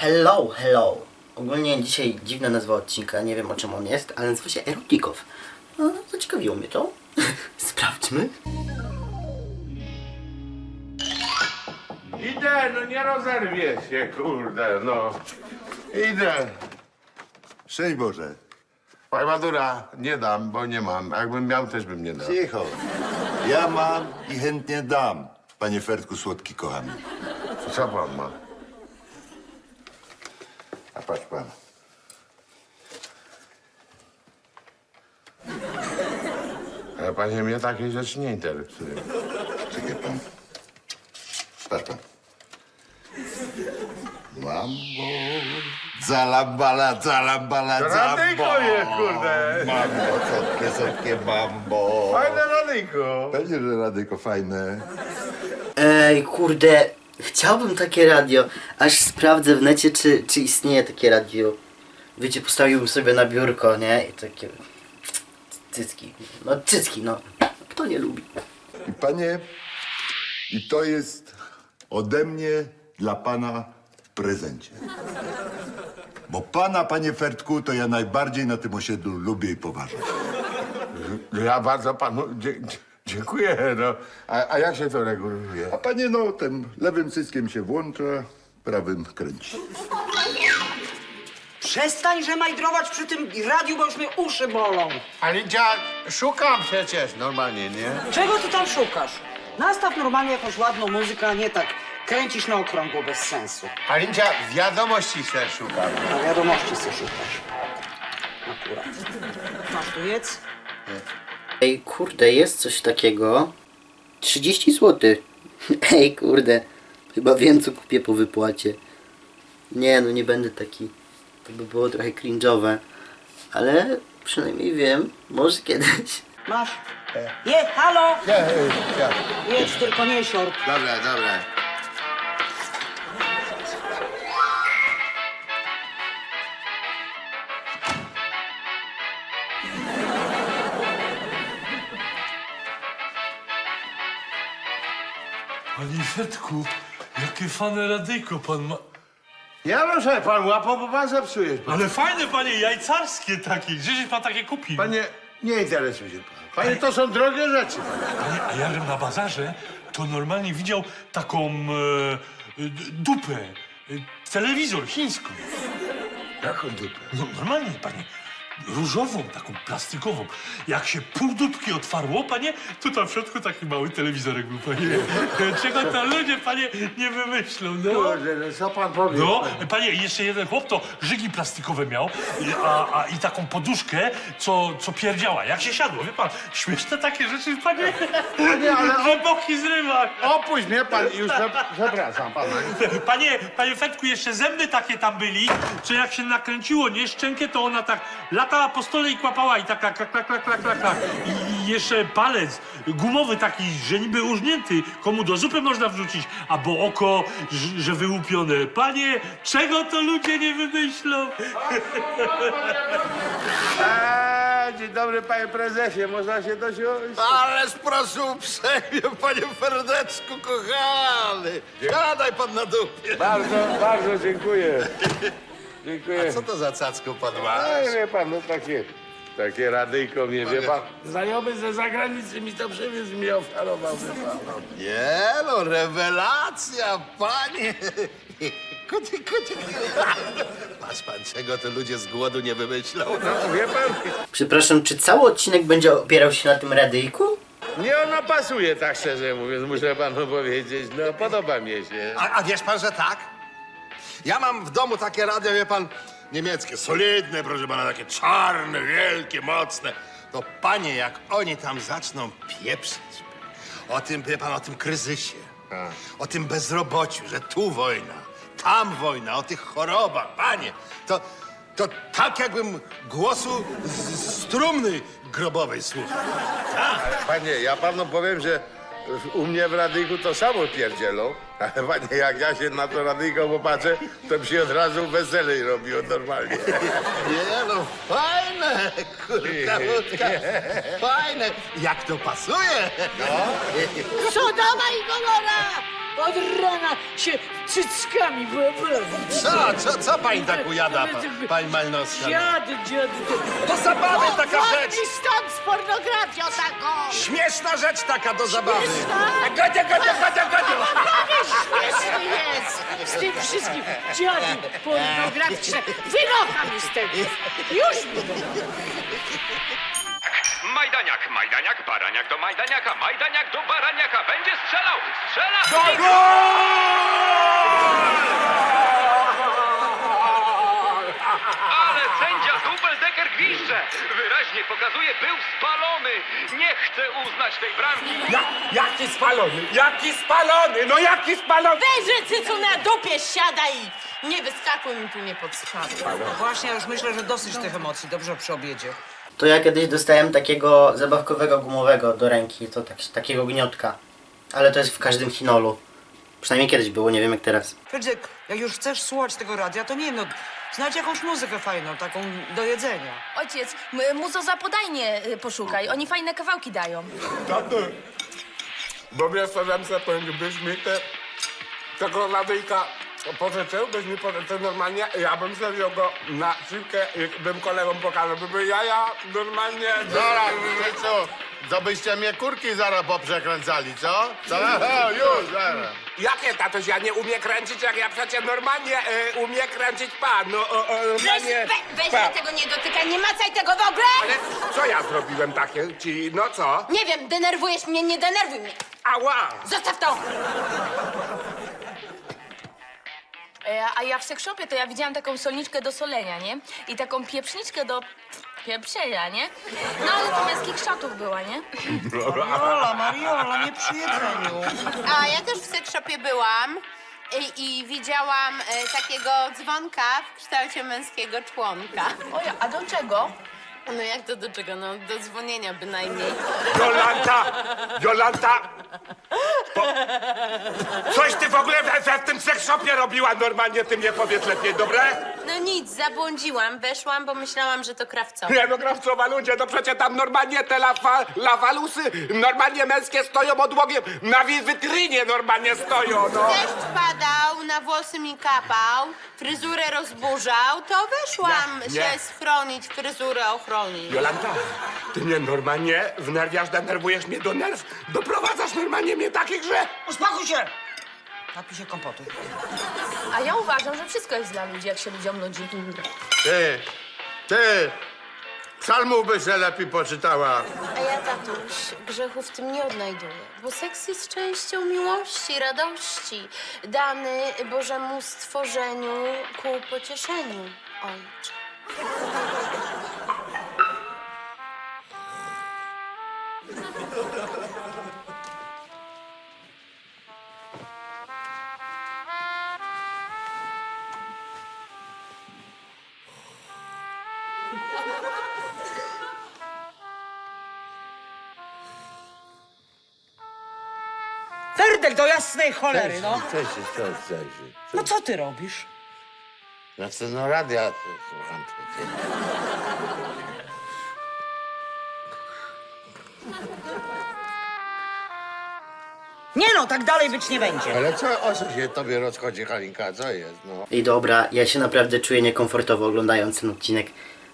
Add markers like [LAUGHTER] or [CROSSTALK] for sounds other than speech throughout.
Hello, hello. Ogólnie dzisiaj dziwna nazwa odcinka, nie wiem o czym on jest, ale nazywa się Erotikow. No, zaciekawiło mnie to. [LAUGHS] Sprawdźmy. Idę, no nie rozerwie się, kurde, no. Idę. Szczęść Boże. Panie Madura, nie dam, bo nie mam. Jakbym miał, też bym nie dał. Cicho. Ja mam i chętnie dam. Panie Fertku, słodki kochany. Co pan ma? Patrz pan. Ale panie, mnie takie rzeczy nie interesują. Czekaj pan. Patrz pan. Mambo. Zalambala, zalambala, radyjko jest, kurde. Mambo, słodkie, słodkie mambo. Fajne radyjko. Pewnie, że radyko fajne. Ej, kurde, chciałbym takie radio. Aż sprawdzę w necie, czy, czy istnieje takie radio. Wiecie, postawiłbym sobie na biurko, nie? I takie... Cycki. No, cycki, no. Kto nie lubi? I panie, i to jest ode mnie dla pana w prezencie. Bo pana, panie Fertku, to ja najbardziej na tym osiedlu lubię i poważam. Ja bardzo panu dzie- dziękuję, no. A, a jak się to reguluje? A panie, no, tym lewym cyskiem się włącza, prawym kręci. Przestań żemajdrować przy tym radiu, bo już mnie uszy bolą. Ale dziad, szukam przecież normalnie, nie? Czego ty tam szukasz? Nastaw normalnie jakąś ładną muzykę, a nie tak kręcisz na okrągło bez sensu. Alincia, wiadomości se szukam. Na wiadomości co szukasz. Akurat. Masz tu jedz? Ej, kurde, jest coś takiego. 30 zł. [LAUGHS] Ej, kurde. Chyba wiem, co kupię po wypłacie. Nie, no nie będę taki. To by było trochę cringe'owe. Ale przynajmniej wiem, może kiedyś. Masz? Je, halo! Nie, ja. Jedz, tylko nie siort. Dobra, dobra. Panie jakie fane radyjko pan ma. Ja proszę pan łapał, bo pan zepsuje. Ale fajne, panie, jajcarskie takie. Gdzieś pan takie kupił? Panie, nie interesuje się pan. Panie, to są drogie rzeczy. Panie. Panie, a ja żem na bazarze to normalnie widział taką e, d- dupę. E, telewizor chińską. Jaką dupę? No normalnie, panie. Różową, taką plastikową. Jak się pół dupki otwarło, panie, to tam w środku taki mały telewizorek był, panie. Czego to ludzie, panie, nie wymyślą, no. Kurde, no co pan powie? No, panie, jeszcze jeden chłop to żygi plastikowe miał, i- a, a i taką poduszkę, co, co pierdziała, jak się siadło, wie pan, śmieszne takie rzeczy, panie, Nie, ale że boki zrywa. opuść mnie pan i już przep- przepraszam pana. Panie, panie Fetku, jeszcze zęby takie tam byli, że jak się nakręciło, nie, szczękę, to ona tak latała po stole i kłapała i tak klak, klak, klak, klak, klak, klak, klak. I, I jeszcze palec gumowy taki, że niby użnięty, komu do zupy można wrzucić, a bo oko, że, że wyłupione. Panie, czego to ludzie nie wymyślą? [LAUGHS] Eee, dzień dobry panie prezesie, można się dosiąść? Ależ proszę uprzejmie, panie Ferdeczku, kochany. Siadaj pan na dupie. Bardzo, bardzo dziękuję. [LAUGHS] Dziękuję. Co to za cacko pan No masz? wie pan, no takie, takie radyjko mnie, wie pan. Znajomy ze zagranicy mi to przywiózł, mi ofiarował, wie pan. No. Nie no, rewelacja, panie. Kuty, kuty. Patrz pan, czego to ludzie z głodu nie wymyślą. no wie pan, Przepraszam, czy cały odcinek będzie opierał się na tym radyjku? nie ona pasuje, tak szczerze mówiąc, muszę panu powiedzieć. No, podoba mi się. A, a wiesz pan, że tak? Ja mam w domu takie radio, wie pan, niemieckie, solidne, proszę pana, takie czarne, wielkie, mocne. To panie, jak oni tam zaczną pieprzyć o tym, wie pan, o tym kryzysie, o tym bezrobociu, że tu wojna, tam wojna, o tych chorobach, panie, to, to tak jakbym głosu z, z trumny grobowej słuchał. Panie, ja panu powiem, że u mnie w radyjku to samo pierdzielą. Ale panie, jak ja się na to radyjko popatrzę, to mi się od razu weselej robiło normalnie. [LAUGHS] Nie no, fajne, kurka, wódka, fajne. Jak to pasuje? Co dawaj kolora! Od rana się cyckami bawi. Co, co, co pani tak ujada, pa, pani Malnowska? Dziadu, dziadu. Do zabawy taka rzecz! Chodź stąd z pornografią taką! Śmieszna rzecz taka do zabawy! Śmieszna? Godzia, godzia, godzia, godzia! Śmieszny jest! Z tym wszystkim dziadu pornograficzne. Wynocha mi z tego! Już mi Majdaniak, Majdaniak, Baraniak do Majdaniaka, Majdaniak do Baraniaka! Ale sędzia Dubeldecker gwizdże! Wyraźnie pokazuje, był spalony! Nie chce uznać tej bramki! Ja, jaki spalony? Jaki spalony? No jaki spalony? Weź, cycu na dupie siadaj i nie wyskakuj mi tu nie pod skrzydła. No właśnie, ja już myślę, że dosyć tych emocji, dobrze przy obiedzie. To ja kiedyś dostałem takiego zabawkowego gumowego do ręki, to tak, takiego gniotka. Ale to jest w każdym chinolu. Przynajmniej kiedyś było, nie wiem jak teraz. Frydzek, jak już chcesz słuchać tego radia, to nie wiem, no, znajdź jakąś muzykę fajną, taką do jedzenia. Ojciec, m- muzo za podajnie y, poszukaj, oni fajne kawałki dają. Tato, bo wiesz co, Remse, byś mi te, tego radyjka pożyczył, byś mi pożyczył normalnie, ja bym sobie go na siłkę i bym kolegom pokazał, by były jaja normalnie... Zaraz, ty co? To byście mnie kurki zaraz poprzekręcali, co? co? [LAUGHS] O, już, zaraz. Jakie, tatoś, ja nie umiem kręcić, jak ja przecież normalnie y, umiem kręcić pan, no o, o, Weź, normalnie... we, weź pa. tego nie dotykaj, nie macaj tego w ogóle! Ale co ja zrobiłem takie ci, no co? Nie wiem, denerwujesz mnie, nie denerwuj mnie. Ała! Zostaw to! E, A ja w sekshopie to ja widziałam taką solniczkę do solenia, nie? I taką pieprzniczkę do pieprzenia, nie? No ale to męskich kształtów była, nie? Mariola, Mariola, nie przy jedzeniu. A ja też w seksshopie byłam i, i widziałam e, takiego dzwonka w kształcie męskiego członka. Oj, a do czego? No jak to do czego? No do dzwonienia bynajmniej. Jolanta! Jolanta! Po... Coś ty w ogóle w, tym seksshopie robiła normalnie, ty mnie powiedz lepiej, dobre? No nic, zabłądziłam, weszłam, bo myślałam, że to krawcowa. Nie no, krawcowa ludzie, no przecież tam normalnie te lafa, lawalusy normalnie męskie stoją odłogiem, na wi- witrynie normalnie stoją, no. Na włosy mi kapał, fryzurę rozburzał, to weszłam Nie, nie. się schronić, fryzurę ochronić. Jolanta, ty mnie normalnie wnerwiasz, denerwujesz mnie do nerw, doprowadzasz normalnie mnie takich, że... Uspokój się! Napij się kompotu. A ja uważam, że wszystko jest dla ludzi, jak się ludziom nudzi. Ty, ty, psalmów by się lepiej poczytała. Tatuś, grzechu w tym nie odnajduję, bo seks jest częścią miłości, radości, dany Bożemu stworzeniu ku pocieszeniu, ojcze. Do jasnej cholery, no. Co się, co, co się? No co ty robisz? Znaczy, no radia słucham przecież. Nie no, tak dalej być nie będzie. Ale co, o co się tobie rozchodzi, Halinka? Co jest, no? I dobra, ja się naprawdę czuję niekomfortowo oglądając ten odcinek.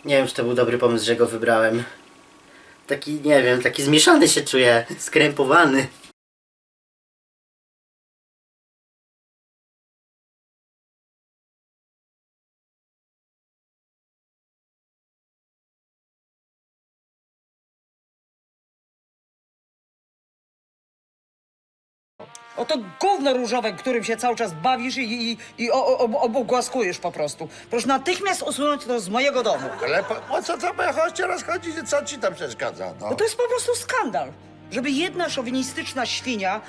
Nie wiem, czy to był dobry pomysł, że go wybrałem. Taki, nie wiem, taki zmieszany się czuję, [LAUGHS] skrępowany. Oto gówno różowe, którym się cały czas bawisz i, i, i o, o, o, obogłaskujesz po prostu. Proszę natychmiast usunąć to z mojego domu. Ale po, o co to chodźcie rozchodzić? Co ci tam przeszkadza, no? Bo to jest po prostu skandal. Żeby jedna szowinistyczna świnia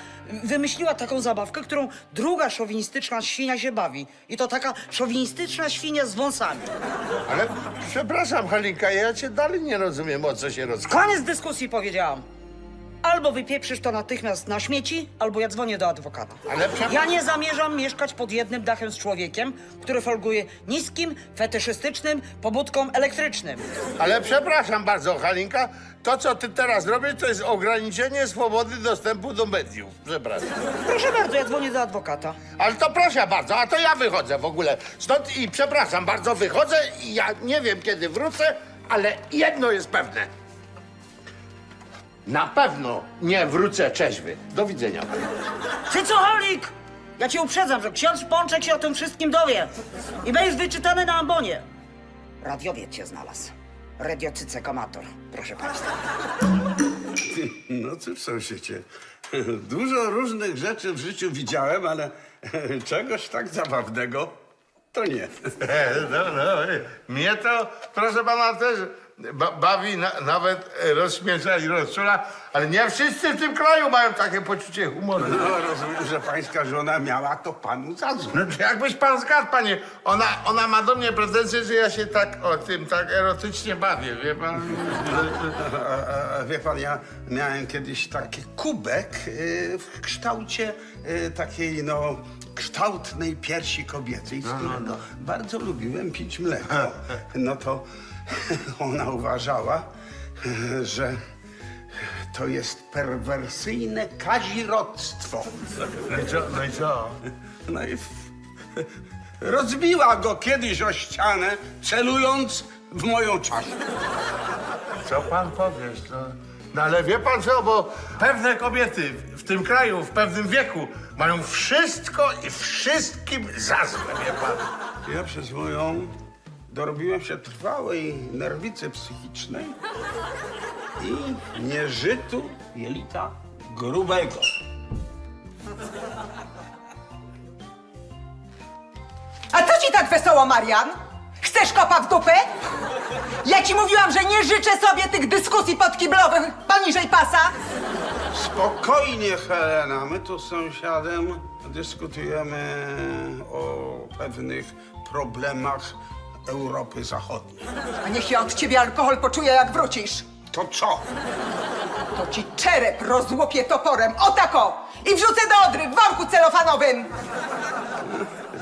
wymyśliła taką zabawkę, którą druga szowinistyczna świnia się bawi. I to taka szowinistyczna świnia z wąsami. Ale przepraszam, Halinka, ja cię dalej nie rozumiem, o co się rozchodzi. Koniec dyskusji powiedziałam. Albo wypieprzysz to natychmiast na śmieci, albo ja dzwonię do adwokata. Ale prze- Ja nie zamierzam mieszkać pod jednym dachem z człowiekiem, który folguje niskim, fetyszystycznym pobudką elektrycznym. Ale przepraszam bardzo, Halinka, to co ty teraz robisz, to jest ograniczenie swobody dostępu do mediów. Przepraszam. Proszę bardzo, ja dzwonię do adwokata. Ale to proszę bardzo, a to ja wychodzę w ogóle stąd i przepraszam bardzo, wychodzę i ja nie wiem kiedy wrócę, ale jedno jest pewne. Na pewno nie wrócę trzeźwy. Do widzenia. Ty co, Holik? Ja cię uprzedzam, że ksiądz Pączek się o tym wszystkim dowie. I będziesz wyczytany na ambonie. Radiowiec cię znalazł. Radiocycek amator, proszę państwa. No cóż, sąsiedzie, dużo różnych rzeczy w życiu widziałem, ale czegoś tak zabawnego to nie. [LAUGHS] No, no, mnie to, proszę pana, też ba bawi, na nawet rozśmiesza i rozczula, ale nie wszyscy w tym kraju mają takie poczucie humoru. No, rozumiem, że pańska żona miała to panu za złe. No to jakbyś pan zgadł, panie, ona, ona ma do mnie pretensje, że ja się tak o tym tak erotycznie bawię, wie pan? A, a, a wie pan, ja miałem kiedyś taki kubek y, w kształcie y, takiej, no, kształtnej piersi kobiecej, z którego bardzo lubiłem pić mleko. No to [LAUGHS] ona uważała, że to jest perwersyjne kazirodztwo. No i co? No i co? No i w... rozbiła go kiedyś o ścianę, celując w moją czaszkę. Co pan powiesz, no? No ale wie pan co, bo pewne kobiety w tym kraju, w pewnym wieku mają wszystko i wszystkim za złe, wie pan? Ja przez moją dorobiłem się trwałej nerwicy psychicznej i nieżytu jelita grubego. A co ci tak wesoło, Marian? Chcesz kopa w dupę? Ja ci mówiłam, że nie życzę sobie tych dyskusji podkiblowych poniżej pasa. Spokojnie, Helena, my tu z sąsiadem dyskutujemy o pewnych problemach Europy Zachodniej. A niech ja od ciebie alkohol poczuje, jak wrócisz. To co? To ci czerep rozłopie toporem, o tako! I wrzucę do odry w worku celofanowym.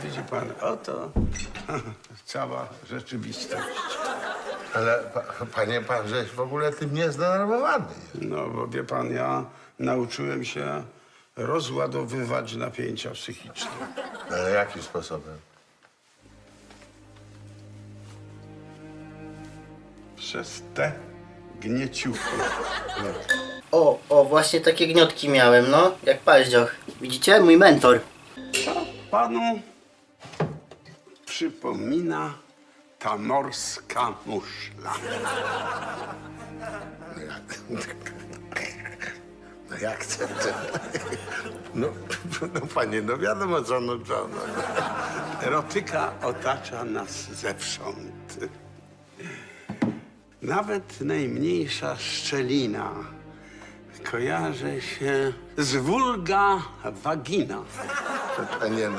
Widzi pan, oto [LAUGHS] cała rzeczywistość. Ale pa, panie pan, żeś w ogóle tym nie zdenerwowany. No, bo wie pan, ja nauczyłem się rozładowywać napięcia psychiczne. Ale jakim sposobem? Przez te gnieciuchy. O, o, właśnie takie gniotki miałem, no, jak paździoch. Widzicie? Mój mentor. Co panu przypomina ta morska muszla? No jak chcę, chcę. No, no panie, no wiadomo co, no co, no. Erotyka otacza nas zewsząd. Nawet najmniejsza szczelina kojarzy się z wulga vagina. Panie, no,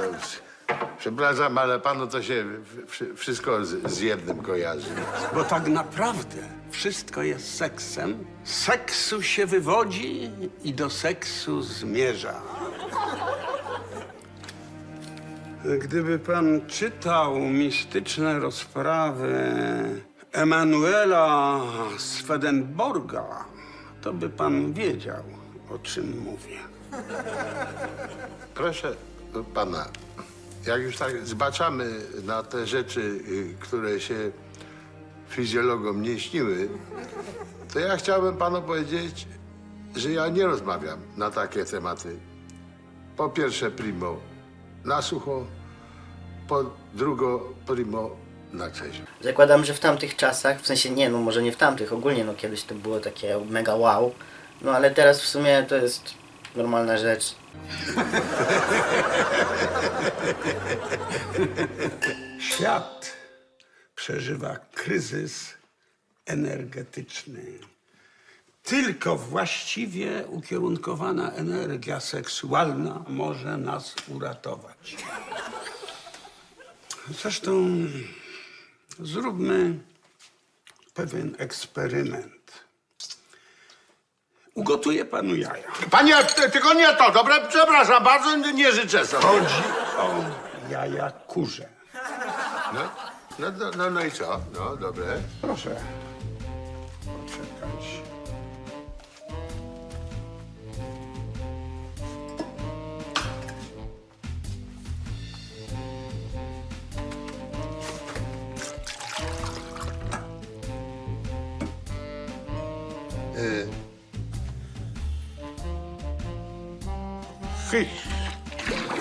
przepraszam, ale panu to się wszy- wszystko z, z jednym kojarzy. Bo tak naprawdę wszystko jest seksem. Z Seksu się wywodzi i do seksu zmierza. Gdyby pan czytał mistyczne rozprawy Emanuela Swedenborga, to by pan wiedział, o czym mówię. Proszę pana, jak już tak zbaczamy na te rzeczy, y, które się fizjologom nie śniły, to ja chciałbym panu powiedzieć, że ja nie rozmawiam na takie tematy. Po pierwsze, primo na sucho, po drugo, primo na trzeźwo. Zakładam, że w tamtych czasach, w sensie nie, no może nie w tamtych, ogólnie no kiedyś to było takie mega wow. No ale teraz w sumie to jest normalna rzecz. [LAUGHS] Świat przeżywa kryzys energetyczny. Tylko właściwie ukierunkowana energia seksualna może nas uratować. Zresztą zróbmy pewien eksperyment. ugotuję panu jaja. Panie, ty- tylko nie to, dobre, przepraszam, bardzo nie życzę sobie. Chodzi o jaja kurze. No, no, no, no, no i co? No, dobre. Proszę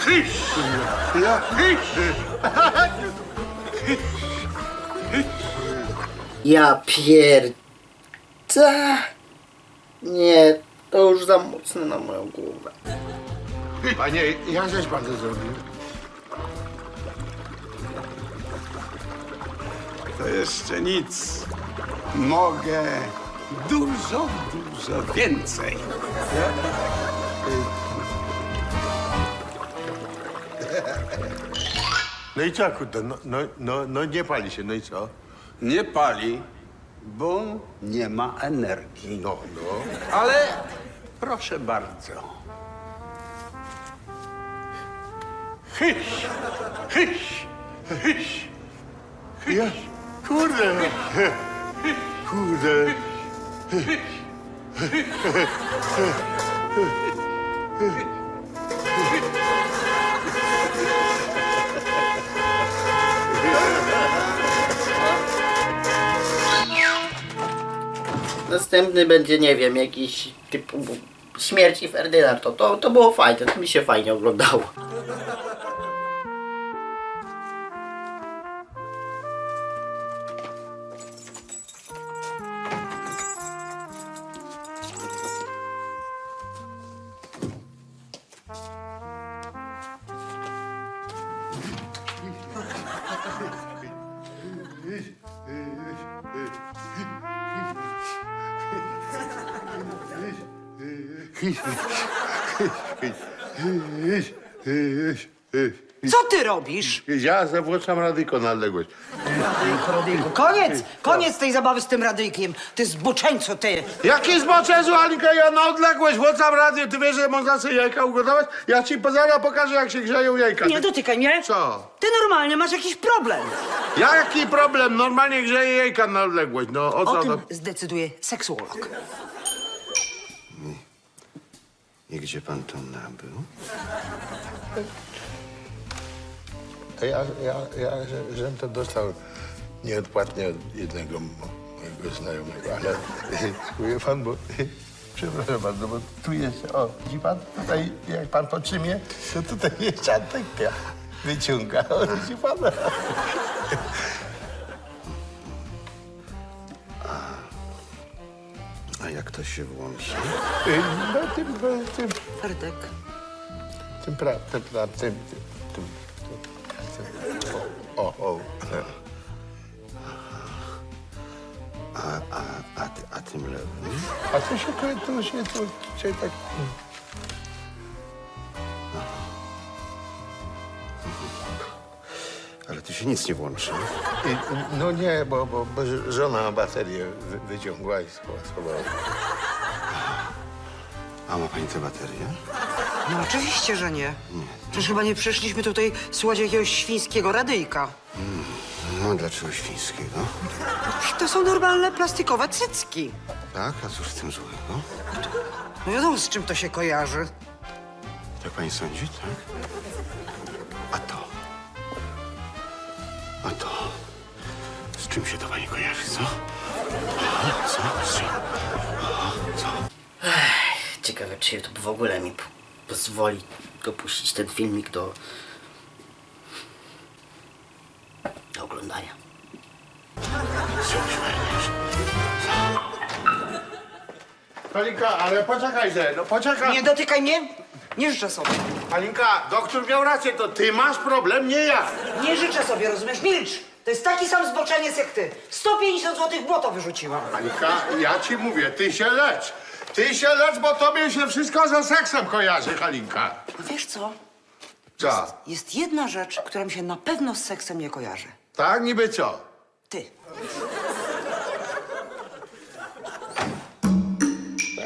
Ja, Ja pier... Ta. Nie, to już za mocne na moją głowę. Panie, jak żeś pan to zrobił? To jeszcze nic. Mogę dużo, dużo więcej. No i co, kurde, no, no, no, no nie pali się, no i co? Nie pali, bo nie ma energii. No, no. Ale proszę bardzo. Hyś! Hyś! Hyś! Ja, kurde! Kurde! Następny będzie, nie wiem, jakiś typu śmierci Ferdynand. To, to, to było fajne, to mi się fajnie oglądało. Co ty robisz? Ja zawłaszczam radyjko na odległość. Radyjko, Koniec! Koniec tej zabawy z tym radyjkiem. Ty zboczeńco, ty! Jaki zboczezu, Alinka, ja na odległość włączam radio. Ty wiesz, że można sobie jajka ugotować? Ja ci zaraz pokażę, jak się grzeją jajka. Nie dotykaj mnie! Co? Ty normalnie masz jakiś problem. Jaki problem? Normalnie grzeję jajka na odległość. No, o O co? tym No? zdecyduje seksuolog. I gdzie pan to nabył? Ja, ja, ja że, żem to dostał nieodpłatnie od jednego mo- mojego znajomego, ale [LAUGHS] wie pan, bo [LAUGHS] przepraszam bardzo, bo tu jest, o, widzi pan, tutaj jak pan potrzymie, to tutaj jest antenka wyciąga, o, widzi pan? [LAUGHS] A jak to się włączy? No tym, tym, tym, Ferdek. tym, pra, tym, pra, tym, tym, tym, tym, tym, o, o, o. A, a, a, ty- a tym lewym? A to się, to, to się, to się tak... się nic nie włączy. I, no nie, bo, bo, bo żona baterię wy, wyciągła i scho- schowała. A ma pani tę baterię? No oczywiście, że nie. Przecież chyba nie przyszliśmy tutaj słuchać jakiegoś świńskiego radyjka. No, dlaczego świńskiego? To są normalne plastikowe cycki. Tak? A cóż w tym złego? No wiadomo, z czym to się kojarzy. Tak pani sądzi, tak? A to? Z czym się to pani kojarzy, co? Aha, Co? Z czym? Co? Ciekawe, czy to w ogóle mi pozwoli dopuścić ten filmik do... do oglądania. Z się ale poczekaj, ze, no poczekaj. Nie dotykaj mnie. Nie życzę sobie. Alinka, doktor miał rację, to ty masz problem, nie ja. Nie życzę sobie, rozumiesz? Milcz! To jest taki sam zboczeniec jak ty. 150 zł błoto wyrzuciłam. Alinka, ja ci mówię, ty się lecz. Ty się lecz, bo tobie się wszystko ze seksem kojarzy, Halinka. A wiesz co? Co? Jest jedna rzecz, która mi się na pewno z seksem nie kojarzy. Tak, niby co? Ty.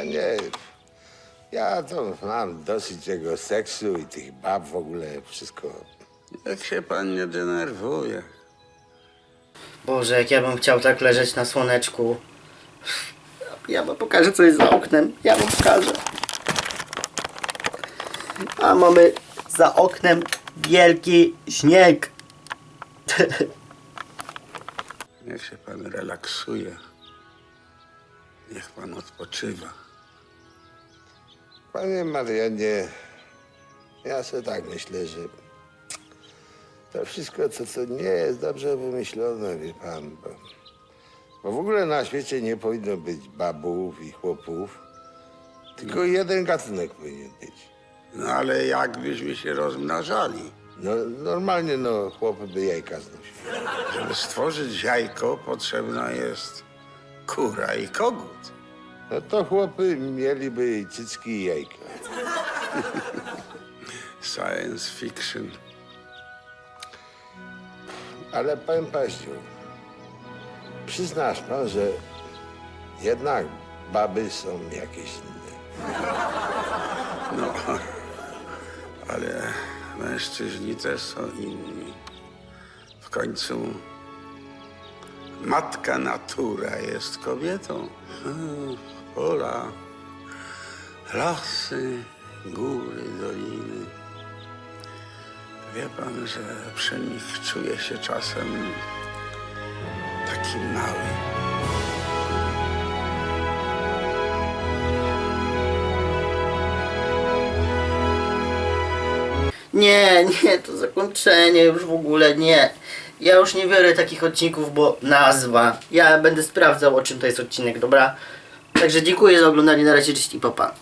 Nie, Ja to mam dosyć tego seksu i tych bab w ogóle, wszystko. Jak się pan nie denerwuje. Boże, jak ja bym chciał tak leżeć na słoneczku. Ja wam pokażę co jest za oknem. Ja wam pokażę. A mamy za oknem wielki śnieg. Niech się pan relaksuje. Niech pan odpoczywa. Panie Marianie, ja sobie tak myślę, że to wszystko, co, co nie jest dobrze wymyślone, wie pan, bo, bo w ogóle na świecie nie powinno być babów i chłopów, tylko jeden gatunek powinien być. No ale jakbyśmy się rozmnażali? No, normalnie, no, chłopy by jajka znosiły. Żeby stworzyć jajko, potrzebna jest kura i kogut. No to chłopy mieliby cycki i jajka. [LAUGHS] Science fiction. Ale powiem paździu, przyznasz pan, że jednak baby są jakieś inne. [LAUGHS] No, ale mężczyźni też są inni. W końcu matka natura jest kobietą. Mm, Pola, lasy, góry, doliny. Wie pan, że przy nich czuje się czasem taki mały. Nie, nie, to zakończenie już w ogóle nie. Ja już nie biorę takich odcinków, bo nazwa. Ja będę sprawdzał o czym to jest odcinek, dobra? Także dziękuję za oglądanie, na razie, cześć i papa.